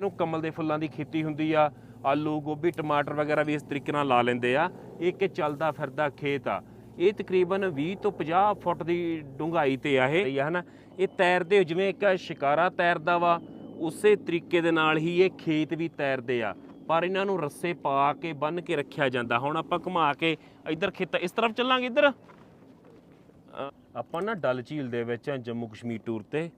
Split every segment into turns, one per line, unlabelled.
ਇਹਨੂੰ ਕਮਲ ਦੇ ਫੁੱਲਾਂ ਦੀ ਖੇਤੀ ਹੁੰਦੀ ਆ, ਆਲੂ, ਗੋਭੀ, ਟਮਾਟਰ ਵਗੈਰਾ ਵੀ ਇਸ ਤਰੀਕੇ ਨਾਲ ਲਾ ਲੈਂਦੇ ਆ। ਇਹ ਇੱਕ ਚੱਲਦਾ ਫਿਰਦਾ ਖੇਤ ਆ। ਇਹ ਤਕਰੀਬਨ 20 ਤੋਂ 50 ਫੁੱਟ ਦੀ ਡੂੰਘਾਈ ਤੇ ਆ ਇਹ। ਹਨਾ, ਇਹ ਤੈਰਦੇ ਜਿਵੇਂ ਇੱਕ ਸ਼ਿਕਾਰਾ ਤੈਰਦਾ ਵਾ, ਉਸੇ ਤਰੀਕੇ ਦੇ ਨਾਲ ਹੀ ਇਹ ਖੇਤ ਵੀ ਤੈਰਦੇ ਆ। ਪਰ ਇਹਨਾਂ ਨੂੰ ਰੱਸੇ ਪਾ ਕੇ ਬੰਨ ਕੇ ਰੱਖਿਆ ਜਾਂਦਾ। ਹੁਣ ਆਪਾਂ ਘੁਮਾ ਕੇ ਇੱਧਰ ਖੇਤ, ਇਸ ਤਰਫ ਚੱਲਾਂਗੇ ਇੱਧਰ। ਆਪਾਂ ਨਾ ਡਲ ਝੀਲ ਦੇ ਵਿੱਚ ਆ ਜੰਮੂ ਕਸ਼ਮੀਰ ਟੂਰ ਤੇ।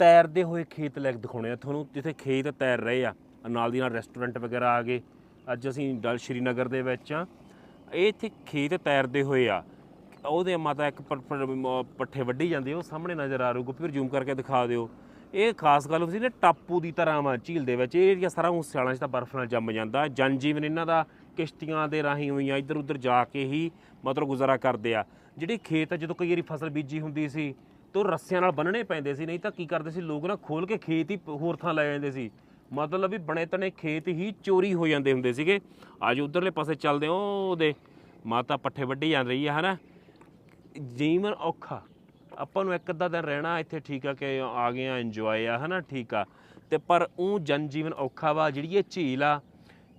ਤੈਰਦੇ ਹੋਏ ਖੇਤ ਲੈ ਕੇ ਦਿਖਾਉਣੇ ਆ। ਤੁਹਾਨੂੰ ਜਿੱਥੇ ਖੇਤ ਤੈਰ ਰਹੇ ਆ, ਨਾਲ ਦੀ ਨਾਲ ਰੈਸਟੋਰੈਂਟ ਵਗੈਰਾ ਆ ਗਏ। ਅੱਜ ਅਸੀਂ ਡਲ ਸ਼੍ਰੀਨਗਰ ਦੇ ਵਿੱਚ ਆ। ਇਹ ਇੱਥੇ ਖੇਤ ਤੈਰਦੇ ਹੋਏ ਆ। ਉਹਦੇ ਮਾਤਾ ਇੱਕ ਪੱਠੇ ਵੱਢੀ ਜਾਂਦੇ ਉਹ ਸਾਹਮਣੇ ਨਜ਼ਰ ਆ ਰੂ ਗੋਪੀ ਫਿਰ ਜ਼ੂਮ ਕਰਕੇ ਦਿਖਾ ਦਿਓ। ਇਹ ਖਾਸ ਗੱਲ ਹੁੰਦੀ ਨੇ, ਟਾਪੂ ਦੀ ਤਰ੍ਹਾਂ ਵਾ, ਝੀਲ ਦੇ ਵਿੱਚ। ਇਹ ਏਰੀਆ ਸਾਰਾ ਉਹ ਸਿਆਲਾਂ 'ਚ ਤਾਂ ਬਰਫ਼ ਨਾਲ ਜੰਮ ਜਾਂਦਾ। ਜਨ ਜੀਵਨ ਇਹਨਾਂ ਦਾ ਕਿਸ਼ਤੀਆਂ ਦੇ ਰਾਹੀਂ ਹੋਈਆਂ ਇੱਧਰ ਉੱਧਰ ਜਾ ਕੇ ਹੀ ਮਤਲਬ ਗੁਜ਼ਾਰਾ ਕਰਦੇ ਆ। ਜਿਹੜੀ ਖੇਤ ਆ, ਜਦੋਂ ਕਈ ਵਾਰੀ ਫਸਲ ਬੀਜੀ ਹੁੰਦੀ ਸੀ ਤੋਂ ਰੱਸਿਆਂ ਨਾਲ ਬੰਨਣੇ ਪੈਂਦੇ ਸੀ ਨਹੀਂ ਤਾਂ ਕੀ ਕਰਦੇ ਸੀ ਲੋਕ ਨਾ ਖੋਲ ਕੇ ਖੇਤ ਹੀ ਹੋਰ ਥਾਂ ਲੈ ਜਾਂਦੇ ਸੀ। ਮਤਲਬ ਵੀ ਬਣੇ ਤਣੇ ਖੇਤ ਹੀ ਚੋਰੀ ਹੋ ਜਾਂਦੇ ਹੁੰਦੇ ਸੀਗੇ। ਅੱਜ ਉਧਰਲੇ ਪਾਸੇ ਚੱਲਦੇ ਹਾਂ, ਉਹਦੇ ਮਾਤਾ ਪੱਠੇ ਵੱਢੀ ਜਾਂ ਰਹੀ ਹੈ ਹਨਾ? ਜੀਵਨ ਔਖਾ। ਆਪਾਂ ਨੂੰ ਇੱਕ ਅੱਧਾ ਦਿਨ ਰਹਿਣਾ ਇੱਥੇ ਠੀਕ ਆ ਕਿ ਆ ਗਏ ਆ ਇੰਜੋਏ ਆ ਹਨਾ? ਠੀਕ ਆ। ਤੇ ਪਰ ਉਹ ਜਨ ਜੀਵਨ ਔਖਾ ਵਾ ਜਿਹੜੀ ਇਹ ਝੀਲ ਆ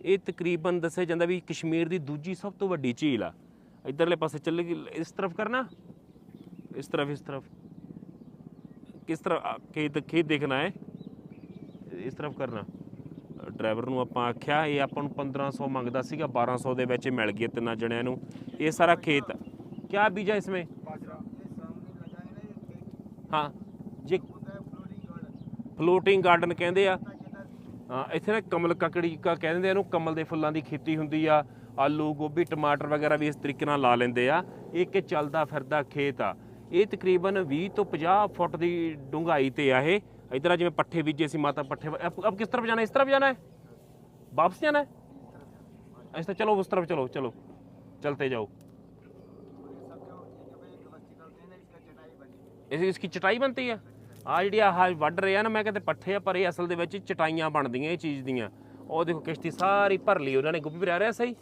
ਇਹ ਤਕਰੀਬਨ ਦੱਸਿਆ ਜਾਂਦਾ ਵੀ ਕਸ਼ਮੀਰ ਦੀ ਦੂਜੀ ਸਭ ਤੋਂ ਵੱਡੀ ਝੀਲ ਆ। ਇਧਰਲੇ ਪਾਸੇ ਚੱਲ ਗਈ ਇਸ ਤਰਫ ਕਰਨਾ? ਇਸ ਤਰਫ ਇਸ ਤਰਫ। ਕਿਸ ਤਰ੍ਹਾਂ ਖੇਤ ਖੇਤ ਦੇਖਣਾ ਹੈ? ਇਸ ਤਰਫ ਕਰਨਾ। ਡਰਾਈਵਰ ਨੂੰ ਆਪਾਂ ਆਖਿਆ ਇਹ ਆਪਾਂ ਨੂੰ 1500 ਮੰਗਦਾ ਸੀਗਾ 1200 ਦੇ ਵਿੱਚ ਮਿਲ ਗਿਆ ਤਿੰਨਾਂ ਜਣਿਆਂ ਨੂੰ। ਇਹ ਸਾਰਾ ਖੇਤ ਕਿਆ ਬੀਜਾ ਇਸਮੇ ਹਾਂ ਜੇ ਫਲੋਟਿੰਗ ਗਾਰਡਨ ਕਹਿੰਦੇ ਆ। ਹਾਂ ਇੱਥੇ ਨਾ ਕਮਲ ਕਕੜੀ ਕਾ ਕਹਿੰਦੇ ਆ ਇਹਨੂੰ ਕਮਲ ਦੇ ਫੁੱਲਾਂ ਦੀ ਖੇਤੀ ਹੁੰਦੀ ਆ। ਆਲੂ ਗੋਭੀ ਟਮਾਟਰ ਵਗੈਰਾ ਵੀ ਇਸ ਤਰੀਕੇ ਨਾਲ ਲਾ ਲੈਂਦੇ ਆ। ਇਹ ਇੱਕ ਚੱਲਦਾ ਫਿਰਦਾ ਖੇਤ ਆ। ਇਹ ਤਕਰੀਬਨ 20 ਤੋਂ 50 ਫੁੱਟ ਦੀ ਡੂੰਘਾਈ ਤੇ ਆ ਇਹ ਇਧਰ ਜਿਵੇਂ ਪੱਠੇ ਬੀਜੇ ਸੀ ਮਾਤਾ ਪੱਠੇ ਅਬ ਅਬ ਕਿਸ ਤਰਫ ਜਾਣਾ ਹੈ? ਇਸ ਤਰਫ ਜਾਣਾ ਹੈ वापस जाना है ऐसा चलो उस तरफ चलो चलो चलते जाओ ਇਸ इसकी ਚਟਾਈ ਬਣਦੀ ਆ ਆ ਜਿਹੜੀ ਆਹ ਵੱਢ ਰਹੇ ਆ ਨਾ ਮੈਂ ਕਹਿੰਦੇ ਪੱਠੇ ਆ ਪਰ ਇਹ ਅਸਲ ਦੇ ਵਿੱਚ ਚਟਾਈਆਂ ਬਣਦੀਆਂ ਇਹ ਚੀਜ਼ ਦੀਆਂ ਉਹ ਦੇਖੋ ਕਿਸ਼ਤੀ ਸਾਰੀ ਭਰ ਲਈ ਉਹਨਾਂ ਨੇ ਗੁੱਪੀ ਵੀ ਰਹਿ ਰਿਹਾ ਸਹੀ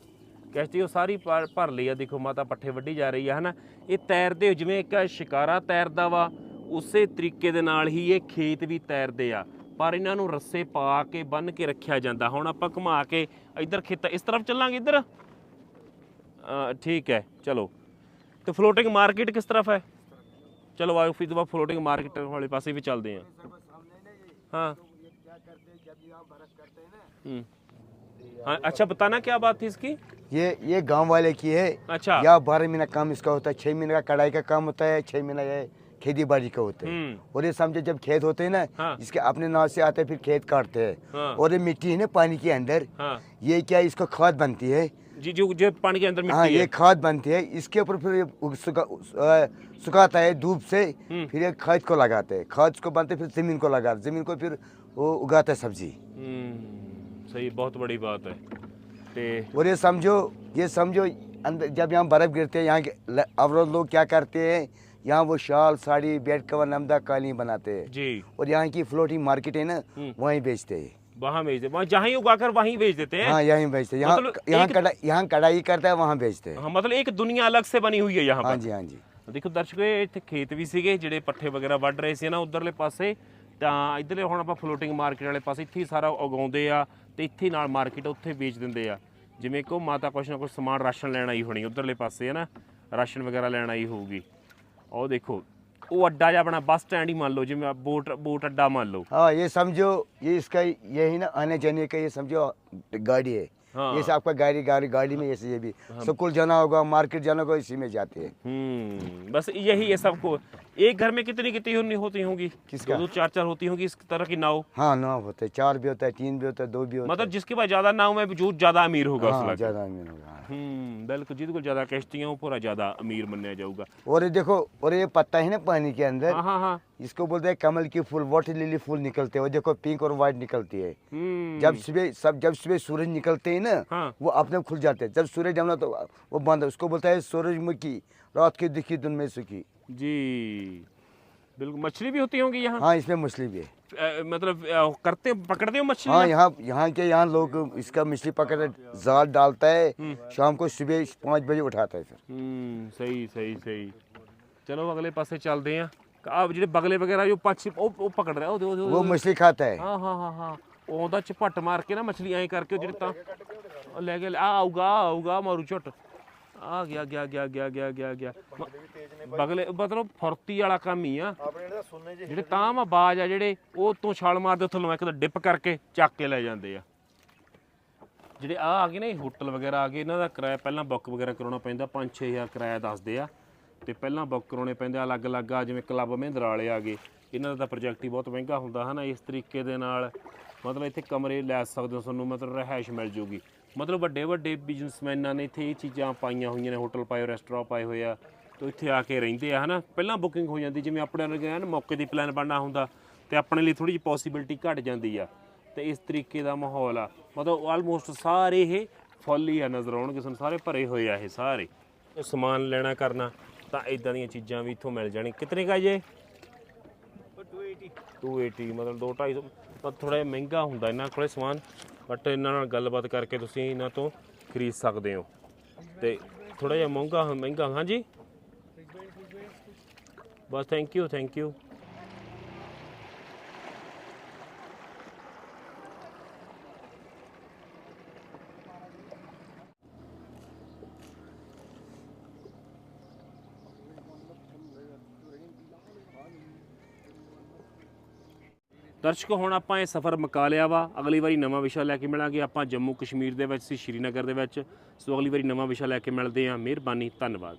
ਕਿਸ਼ਤੀ ਉਹ ਸਾਰੀ ਭਰ ਭਰ ਲਈ ਆ ਦੇਖੋ ਮਾਤਾ ਪੱਠੇ ਵੱਢੀ ਜਾ ਰਹੀ ਆ ਹਨਾ ਇਹ ਤੈਰਦੇ ਜਿਵੇਂ ਇੱਕ ਸ਼ਿਕਾਰਾ ਤੈਰਦਾ ਵਾ ਉਸੇ ਤਰੀਕੇ ਦੇ ਨਾਲ ਹੀ ਇਹ ਖੇਤ ਵੀ ਤੈਰਦੇ ਆ ਪਰ ਇਹਨਾਂ ਨੂੰ ਰੱਸੇ ਪਾ ਕੇ ਬੰਨ ਕੇ ਰੱਖਿਆ ਜਾਂਦਾ ਹੁਣ ਆਪਾਂ ਘੁਮਾ ਕੇ ਇੱਧਰ ਖੇਤ ਇਸ ਤਰਫ ਚੱਲਾਂਗੇ ਇੱਧਰ ਅ, ਠੀਕ ਹੈ ਚਲੋ ਤੇ ਫਲੋਟਿੰਗ ਮਾਰਕੀਟ ਕਿਸ ਤਰਫ ਹੈ ਚਲੋ ਆਓ ਫਿਰ ਦੁਬਾਰਾ ਫਲੋਟਿੰਗ ਮਾਰਕੀਟ ਵਾਲੇ ਪਾਸੇ ਵੀ ਚੱਲਦੇ ਹਾਂ हाँ हम्म। हाँ अच्छा बताना क्या बात थी इसकी?
ये ये गाँव वाले की है।
अच्छा।
या बारह महीना काम इसका होता है छह महीने का कढ़ाई का काम होता है छह महीना ये खेती बाड़ी का होता है।
हम्म।
और ये समझे जब खेत होते हैं ना
हाँ।
इसके अपने नाव से आते हैं फिर खेत काटते हैं।
हाँ।
और ये मिट्टी है ना पानी के अंदर
हाँ।
ये क्या इसको खाद बनती है?
जी जो जो पानी के अंदर मिट्टी हाँ ये
खाद बनती है इसके ऊपर फिर सुखा, सुखाता है धूप से
हम्म।
फिर ये खाद को लगाते हैं। खाद को बनते फिर ज़मीन को लगाते ज़मीन को फिर वो उगाता है सब्ज़ी।
हम्म। सही बहुत बड़ी बात है ते
और ये समझो ये समझो अंदर जब यहाँ बर्फ गिरते हैं यहाँ के ल- अवरोध लोग क्या करते हैं यहाँ वो शाल साड़ी बेड कवर नमदा कालीन बनाते हैं
जी
और यहाँ की फ्लोटिंग मार्केट है ना
हम्म।
वहीं बेचते हैं
वहाँ बेच दे वहाँ जहाँ ही उगाकर वहीं बेच देते हैं
हाँ यहीं बेचते हैं यहाँ
मतलब
यहाँ
एक-
कढ़ाई यहाँ कढ़ाई करता है वहाँ बेचते हैं
हाँ मतलब एक दुनिया अलग से बनी हुई है यहाँ
हाँ
पर
जी हाँ जी
ਦੇਖੋ ਦਰਸ਼ਕੋ ਇਹ ਇੱਥੇ ਖੇਤ ਵੀ ਸੀਗੇ ਜਿਹੜੇ ਪੱਠੇ ਵਗੈਰਾ ਵੱਢ ਰਹੇ ਸੀ ਨਾ ਉਧਰਲੇ ਪਾਸੇ ਤਾਂ ਇਧਰਲੇ ਹੁਣ ਆਪਾਂ ਫਲੋਟਿੰਗ ਮਾਰਕੀਟ ਵਾਲੇ ਪਾਸੇ ਇੱਥੇ ਹੀ ਸਾਰਾ ਉਗਾਉਂਦੇ ਆ ਤੇ ਇੱਥੇ ਹੀ ਨਾਲ ਮਾਰਕੀਟ ਉੱਥੇ ਵੇਚ ਦਿੰਦੇ ਆ ਜਿਵੇਂ ਕਿ ਉਹ ਮਾਤਾ ਕੁਛ ਨਾ ਕੁਛ ਸਮਾਨ ਰਾਸ਼ਨ ਲੈਣ ਆਈ ਹੋਣੀ ਉਧਰਲੇ ਪਾਸੇ ਹੈ ਨਾ ਰਾਸ਼ਨ ਵਗੈਰਾ ਲੈਣ ਆਈ ਹੋਊਗੀ ਉਹ ਦੇਖੋ ਉਹ ਅੱਡਾ ਜਿਹਾ ਆਪਣਾ ਬੱਸ ਸਟੈਂਡ ਹੀ ਮੰਨ ਲਓ ਜਿਵੇਂ ਬੋਟ ਬੋਟ ਅੱਡਾ ਮੰਨ ਲਓ
हाँ ये समझो ये इसका यही ना आने जाने का ये समझो गाड़ी है
हाँ।
जैसे आपका गाड़ी गाड़ी गाड़ी में जैसे ये भी स्कूल जाना होगा मार्केट जाना होगा इसी में जाते हैं
हम्म बस यही है सबको एक घर में कितनी कितनी होती होंगी?
किसका?
दो, दो चार चार होती होंगी इस तरह की नाव?
हाँ नाव होते हैं। चार भी होता है तीन भी होता है दो भी होता
मतलब जिसके पास ज़्यादा नाव है जो ज़्यादा अमीर होगा
हाँ, ज़्यादा अमीर होगा हाँ।
हम्म, बिल्कुल जिसको ज़्यादा कश्तियाँ पूरा ज़्यादा अमीर बनने जाऊँगा।
और देखो और ये पत्ता है ना पानी के अंदर?
हाँ हाँ।, हाँ।
इसको बोलते हैं कमल की फूल वाटर लिली फूल निकलते हैं। वो देखो पिंक और व्हाइट निकलती है।
हम्म।
जब सुबह सब जब सुबह सूरज निकलते हैं ना
हाँ।
वो अपने खुल जाते हैं। जब सूरज जमना तो वो बंद उसको बोलता है सूरजमुखी रात की दुखी दुन में सुखी।
जी। बिल्कुल मछली भी होती होंगी यहाँ?
हाँ इसमें मछली भी है।
आ, मतलब करते पकड़ते हो मछली
हाँ यहाँ? यहाँ के यहाँ लोग इसका मछली पकड़ जाल डालता है हम्म। शाम को सुबह पाँच बजे उठाता है फिर।
हम्म, सही सही सही। चलो अगले पास चलते हैं। ਆ ਆ ਜਿਹੜੇ ਬਗਲੇ ਵਗੈਰਾ ਜੋ ਪੱਛ ਉਹ ਉਹ ਪਕੜ ਰਿਹਾ ਉਹ ਉਹ-
वो
ਉਹ
मछली खाता है
ਹਾਂ ਹਾਂ ਹਾਂ ਹਾਂ ਉਹ ਆਉਂਦਾ ਝਪੱਟ ਮਾਰ ਕੇ ਨਾ ਮਛਲੀ ਐਂ ਕਰਕੇ ਉਹ ਜਿਹੜੇ ਤਾਂ ਉਹ ਲੈ ਕੇ ਆ ਆਊਗਾ ਆਹ ਆਊਗਾ ਮਾਰੂ ਝੁੱਟ ਆ ਗਿਆ ਗਿਆ ਗਿਆ ਗਿਆ ਗਿਆ ਗਿਆ ਗਿਆ ਮ- ਬਗਲੇ ਮਤਲਬ ਫੁਰਤੀ ਵਾਲਾ ਕੰਮ ਹੀ ਆ
ਆਪਣੇ ਜਿਹੜਾ ਸੁਣਨੇ ਜੇ
ਜਿਹੜੇ ਤਾਂ ਆ ਬਾਜ ਆ ਜਿਹੜੇ ਉਹ ਤੋਂ ਛਾਲ ਮਾਰਦੇ ਥੱਲੋਂ ਇੱਕ ਤਾਂ ਡਿਪ ਕਰਕੇ ਚੱਕ ਕੇ ਲੈ ਜਾਂਦੇ ਆ ਜਿਹੜੇ ਆ ਆ ਗਏ ਨੇ ਹੋਟਲ ਵਗੈਰਾ ਆ ਗਏ ਇਹਨਾਂ ਦਾ ਕਿਰਾਇਆ ਪਹਿਲਾਂ ਬੁੱਕ ਵਗੈਰਾ ਕਰਾਉਣਾ ਪੈਂਦਾ 5-6000 ਕਿਰਾਇਆ ਦੱਸਦੇ ਆ ਤੇ ਪਹਿਲਾਂ ਬੁੱਕ ਕਰਾਉਣੇ ਪੈਂਦੇ ਆ ਅਲੱਗ-ਅਲੱਗ, ਆ ਜਿਵੇਂ ਕਲੱਬ ਮਹਿੰਦਰ ਵਾਲੇ ਆ ਗਏ। ਇਹਨਾਂ ਦਾ ਤਾਂ ਪ੍ਰੋਜੈਕਟ ਹੀ ਬਹੁਤ ਮਹਿੰਗਾ ਹੁੰਦਾ, ਹਨਾ? ਇਸ ਤਰੀਕੇ ਦੇ ਨਾਲ ਮਤਲਬ ਇੱਥੇ ਕਮਰੇ ਲੈ ਸਕਦੇ ਹੋ ਤੁਹਾਨੂੰ, ਮਤਲਬ ਰਹਿائش ਮਿਲ ਜੂਗੀ। ਮਤਲਬ ਵੱਡੇ ਵੱਡੇ ਬਿਜ਼ਨਸਮੈਨਾਂ ਨੇ ਇੱਥੇ ਇਹ ਚੀਜ਼ਾਂ ਪਾਈਆਂ ਹੋਈਆਂ ਨੇ, ਹੋਟਲ ਪਾਏ ਰੈਸਟੋਰੈਂਟ ਪਾਏ ਹੋਏ ਆ, ਤੇ ਇੱਥੇ ਆ ਕੇ ਰਹਿੰਦੇ ਆ, ਹਨਾ? ਪਹਿਲਾਂ ਬੁਕਿੰਗ ਹੋ ਜਾਂਦੀ, ਜਿਵੇਂ ਆਪਣੇ ਵਰਗੇ ਹਨ ਮੌਕੇ ਦੀ ਪਲਾਨ ਬਣਨਾ ਹੁੰਦਾ, ਤੇ ਆਪਣੇ ਲਈ ਥੋੜੀ ਜਿਹੀ ਪੋਸਿਬਿਲਿਟੀ ਘਟ ਜਾਂਦੀ ਆ। ਤੇ ਇਸ ਤਰੀਕੇ ਦਾ ਮਾਹੌਲ ਆ। ਮਤਲਬ ਆਲਮੋਸਟ ਸਾਰੇ ਇਹ ਫੁੱਲ ਹੀ ਆ, ਨਜ਼ਰ ਆਉਣਗੇ, ਸਾਨੂੰ ਸਾਰੇ ਭਰੇ ਹੋਏ ਆ ਇਹ ਸਾਰੇ। ਸਮਾਨ ਲੈਣਾ, ਕਰਨਾ। ਤਾਂ ਇਦਾਂ ਦੀਆਂ ਚੀਜ਼ਾਂ ਵੀ ਇੱਥੋਂ ਮਿਲ ਜਾਣੀ। ਕਿਤਨੇ ਕਾ ਜੇ? 280 280 ਮਤਲਬ 2 250 ਪਰ ਥੋੜਾ ਜਿਹਾ ਮਹਿੰਗਾ ਹੁੰਦਾ ਇਹਨਾਂ ਕੋਲੇ ਸਮਾਨ। ਬਟ ਇਹਨਾਂ ਨਾਲ ਗੱਲਬਾਤ ਕਰਕੇ ਤੁਸੀਂ ਇਹਨਾਂ ਤੋਂ ਖਰੀਦ ਸਕਦੇ ਹੋ। ਤੇ ਥੋੜਾ ਜਿਹਾ ਮਹਿੰਗਾ ਮਹਿੰਗਾ। ਹਾਂਜੀ? ਬਸ ਥੈਂਕ ਯੂ ਥੈਂਕ ਯੂ ਦਰਸ਼ਕੋ, ਹੁਣ ਆਪਾਂ ਇਹ ਸਫ਼ਰ ਮੁਕਾ ਲਿਆ ਵਾ। ਅਗਲੀ ਵਾਰੀ ਨਵਾਂ ਵਿਸ਼ਾ ਲੈ ਕੇ ਮਿਲਾਂਗੇ। ਆਪਾਂ ਜੰਮੂ ਕਸ਼ਮੀਰ ਦੇ ਵਿੱਚ ਸੀ ਸ਼੍ਰੀਨਗਰ ਦੇ ਵਿੱਚ। ਸੋ ਅਗਲੀ ਵਾਰੀ ਨਵਾਂ ਵਿਸ਼ਾ ਲੈ ਕੇ ਮਿਲਦੇ ਹਾਂ। ਮਿਹਰਬਾਨੀ, ਧੰਨਵਾਦ।